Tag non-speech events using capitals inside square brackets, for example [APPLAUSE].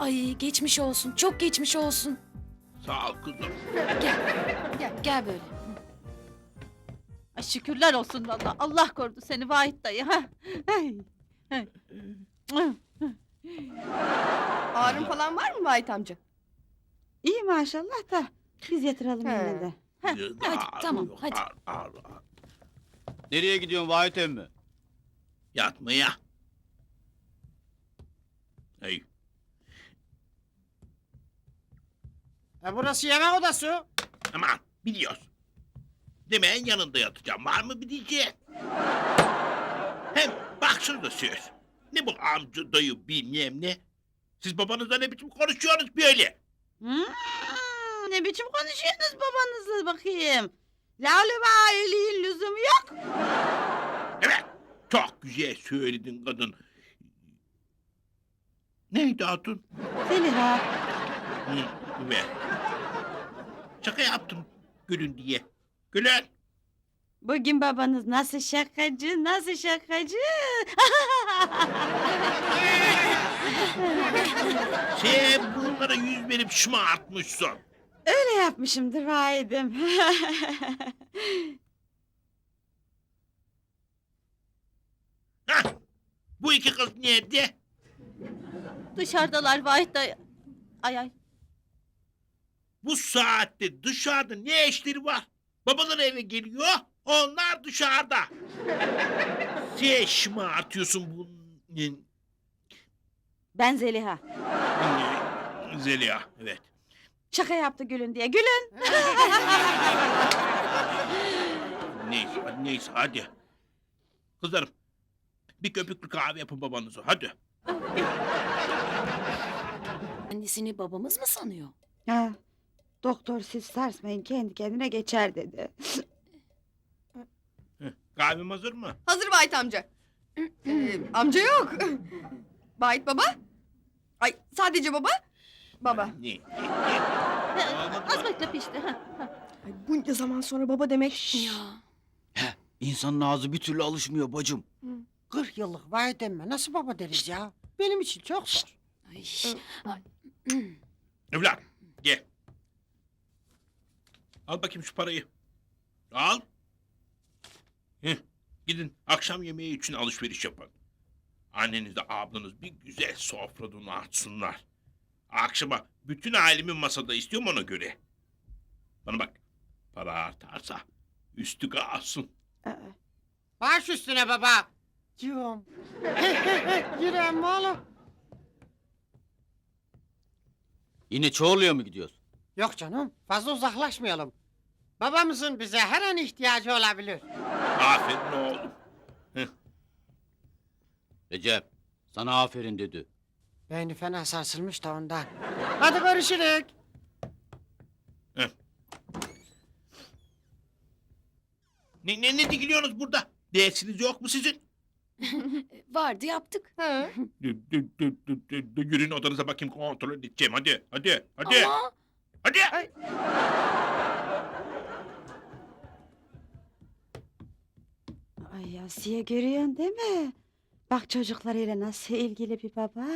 Ay geçmiş olsun. Çok geçmiş olsun. Sağ ol kızım. Gel. Gel böyle. Ay şükürler olsun valla. Allah korudu seni Vahit dayı. Ha? Ay, ay. Ağrın falan var mı Vahit amca? İyi maşallah da biz yatıralım He. yine de. hadi, tamam, hadi. Ağır, ağır, ağır. Nereye gidiyorsun Vahit emmi? Yatmaya. Hey, E burası yemek odası. aman biliyoruz. Demeyen yanında yatacağım. Var mı bir diyeceğin? Hem bak şurada söz. Ne bu amca dayı bilmem ne. Siz babanızla ne biçim konuşuyorsunuz böyle? Hmm, ne biçim konuşuyorsunuz babanızla bakayım. Lalüba iyiliğin lüzumu yok. Evet. Çok güzel söyledin kadın. Neydi adın? Zeliha. Hı, ve. Şaka yaptım gülün diye. Gülün. Bugün babanız nasıl şakacı, nasıl şakacı. [LAUGHS] Sen bunlara yüz verip şımartmışsın. Öyle yapmışımdır vahidim. [LAUGHS] Hah, bu iki kız nerede? Dışarıdalar Vahit dayı. Ay ay. Bu saatte dışarıda ne işleri var? Babaları eve geliyor, onlar dışarıda. [LAUGHS] Sen şımartıyorsun bunun... ben Zeliha. [LAUGHS] Zeliha, evet. Şaka yaptı gülün diye. Gülün. [LAUGHS] Neyse, hadi neyse, hadi. Kızlarım, bir köpüklü kahve yapın babanıza, hadi. Annesini babamız mı sanıyor? Ha, doktor siz sarsmayın kendi kendine geçer dedi. Kahvem hazır mı? Hazır Vahit amca. Ee, amca yok. Vahit baba? Ay sadece baba? Baba. Ne? Az bekle pişti. Ha. Ay, bunca zaman sonra baba demek. Ya. He, insanın ağzı bir türlü alışmıyor bacım. 40 yıllık vahit emme nasıl baba deriz ya? Benim için çok zor. Ay. Ay. Evlat, gel. Al bakayım şu parayı. Al. Heh, gidin akşam yemeği için alışveriş yapın. Annenizle ablanız bir güzel sofra donatsınlar. Akşama bütün ailemin masada istiyorum ona göre. Bana bak, para artarsa üstü kalsın. Baş üstüne baba. Diyorum. Girelim mi oğlum? Yine Çorlu'ya mı gidiyoruz? Yok canım fazla uzaklaşmayalım. Babamızın bize her an ihtiyacı olabilir. Aferin oğlum. Recep, sana aferin dedi. Beyni fena sarsılmış da ondan. Hadi görüşürük. Ne, ne, ne dikiliyorsunuz burada? Dersiniz yok mu sizin? [LAUGHS] Vardı yaptık. Ha. Dü- dü- dü- dü- dü- dü- Yürüyün odanıza bakayım kontrol edeceğim. Hadi, hadi, hadi. Ama Hadi. Asiye görüyorsun değil mi? Bak çocuklarıyla nasıl ilgili bir baba.